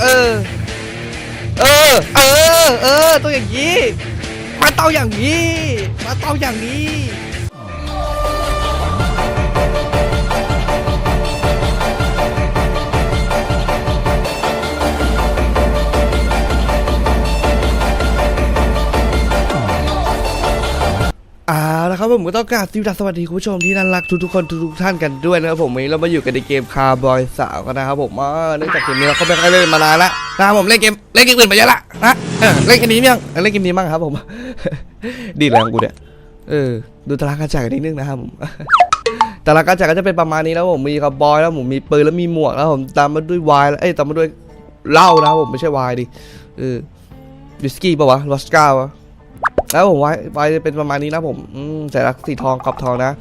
เออ เออ เออ เออ ตัวอย่างนี้ มาเตาอย่างนี้ มาเตาอย่างนี้ อ่าแล้วครับผมก็ต้องกราบสวัสดีคุณผู้ชมที่น่ารักทุกๆคนทุกๆท่านกันด้วยนะครับผมวันนี้เรามาอยู่กันในเกมคาร์บอยสาวกันนะครับผมอ่าเนื่องจากเกมนี้เราเขาไม่ค่อยเล่นมานานละนะครับผมเล่นเกมเล่นเกมอื่นมาเยอะละนะเออเล่นเกมนี้ยังเล่นเกมนี้บ้งครับผม ดีแล้วของกูเนี่ยเออดูตารางการจ่ายกันนิดนึงนะครับผมตารางการจ่ายก็จะเป็นประมาณนี้แล้วผมมีคาร์บอยแล้วผมมีปืนแล้วมีหมวกแล้วผมตามมาด้วยวน์แล้วเอ้ยตามมาด้วยเหล้านะครับผมไม่ใช่วน์ดิเออวิสกี้ปะวะลอสกาวะ แล้วผมไว้ไว้เป็นประมาณนี้นะผมอืมแต่ละสีทองกรอบทองนะ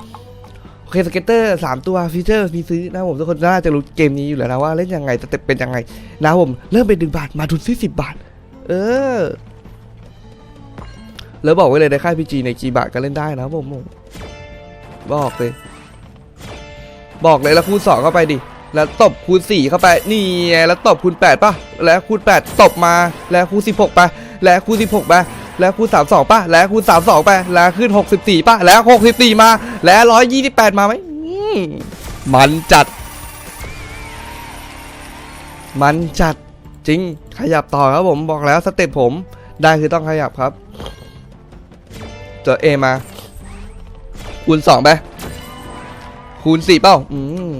โอเคสเก็ตเตอร์สามตัวฟีเจอร์มีซื้อนะผมทุกคนน่าจะรู้เกมนี้อยู่แล้วนะว่าเล่นยังไงสเต็ปเป็นยังไง นะผมเริ่มเป็นหนึ่งบาทมาทุนซื้อสิบบาท เออ แล้วบอกไว้เลยในค่ายพีจีในกี่บาทก็เล่นได้นะผมบอกเลย บอกเลยแล้วคูณสองเข้าไปดิแล้วตบคูณสี่เข้าไปนี่แล้วตบคูณแปดป่ะแล้วคูณแปดตบมาแล้วคูณสิบหกไปแล้วคูณสิบหกไป แล้วคูณสามสองป่ะ แล้วคูณสามสองไป แล้วขึ้นหกสิบสี่ป่ะ แล้วหกสิบสี่มา แล้วร้อยยี่สิบแปดมาไหมมันจัด มันจัดจริง ขยับต่อครับผม บอกแล้วสเต็ปผม ได้คือต้องขยับครับเจอเอมา คูณสองไป คูณสี่เป้า อืม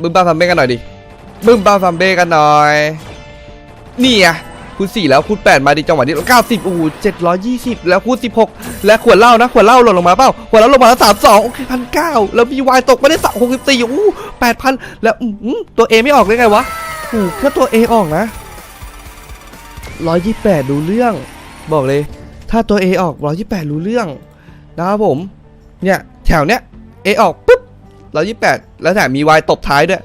บึ้มบ้าฟัมเบ้กันหน่อยดิ บึ้มบ้าฟัมเบ้กันหน่อย นี่ไงคูณสี่แล้วคูณแปดมาดิจังหวะนี้เก้าสิบอู้เจ็ดร้อยยี่สิบแล้วคูณสิบหกและขวดเหล้านะขวดเหล้าหล่นลงมาเปล่าขวดเหล้าลงมาแล้วสามสองโอเคพันเก้าแล้วมีวายตกไม่ได้สักหกสิบสี่อู้แปดพันแล้วอื้อหือตัวเอไม่ออกได้ไงวะอู้แค่ตัวเอออกนะร้อยยี่แปดดูเรื่อง บอกเลย ถ้าตัวเอออกร้อยยี่แปดรู้เรื่อง นะครับผม เนี่ย แถวเนี้ยเอออกปุ๊บร้อยยี่แปดแล้วแถมมีวายตบท้ายด้วย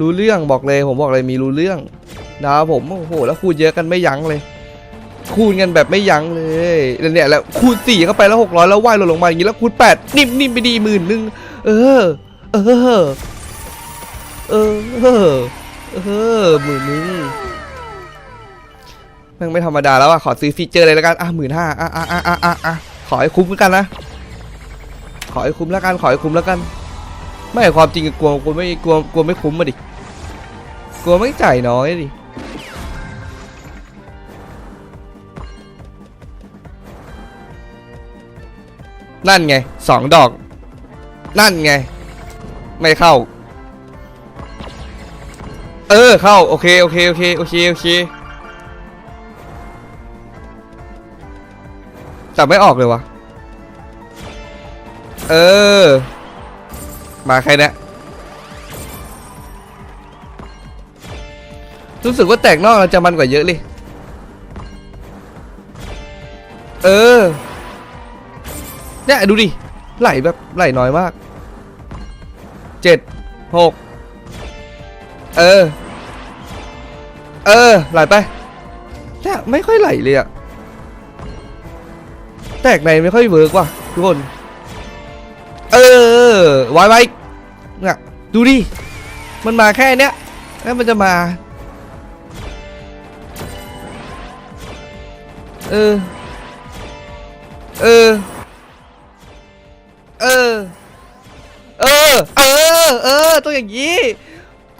รู้เรื่องบอกเลยผมบอกเลยมีรู้เรื่องนะครับผมโอ้โหแล้วคูณเยอะกันไม่ยั้งเลย คูณกันแบบไม่ยั้งเลยเนี่ยแล้วคูณสี่เข้าไปแล้วหกร้อยแล้วว่ายลงลงมาอย่างนี้แล้วคูณแปดนิ่มนิ่มไปดีหมื่นหนึ่งเออเออ เออ เออ เออหมื่นหนึ่งมันไม่ธรรมดาแล้วอะขอซื้อฟีเจอร์เลยแล้วกันอะหมื่นห้าอะอะอะอะอะขอให้คุ้มกันนะขอให้คุ้มแล้วกันขอให้คุ้มแล้วกัน ไม่ความจริงกลัวกลัวไม่กลัวกลัวไม่คุ้มมาดิกลัวไม่จ่ายน้อยดินั่นไงสองดอก นั่นไง ไม่เข้า เออเข้า โอเค โอเค โอเค โอเค โอเค แต่ไม่ออกเลยวะ เออ มาใครเนี่ยรู้สึกว่าแตกนอกเราจะมันกว่าเยอะเลยเออเนี่ยดูดิ ไหลแบบไหลน้อยมากเจ็ดหกเออ เออ ไหลไปเนี่ยไม่ค่อยไหลเลยอะแตกในไม่ค่อยเวิร์กว่ะทุกคน เออไว้ไว้ ดูดิ มันมาแค่เนี้ย แล้วมันจะมา เออ เออ เออ เออ เออ เออต้องอย่างนี้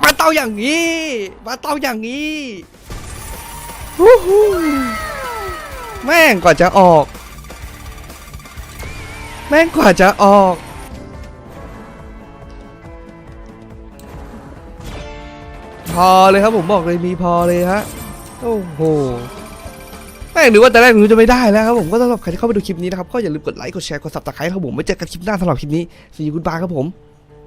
มาเตาอย่างนี้ มาเตาอย่างนี้ฮู้ฮู้แม่งกว่าจะออก แม่งกว่าจะออก พอเลยครับผมบอกเลยมีพอเลยฮะโอ้โหแม่งนึกว่าแต่แรกนึกจะไม่ได้แล้วครับผมก็สำหรับใครที่เข้าไปดูคลิปนี้นะครับก็อย่าลืมกดไลค์กดแชร์กดซับสไครต์ครับผมไว้เจอกันคลิปหน้าสำหรับคลิปนี้สวัสดีคุณปาครับผม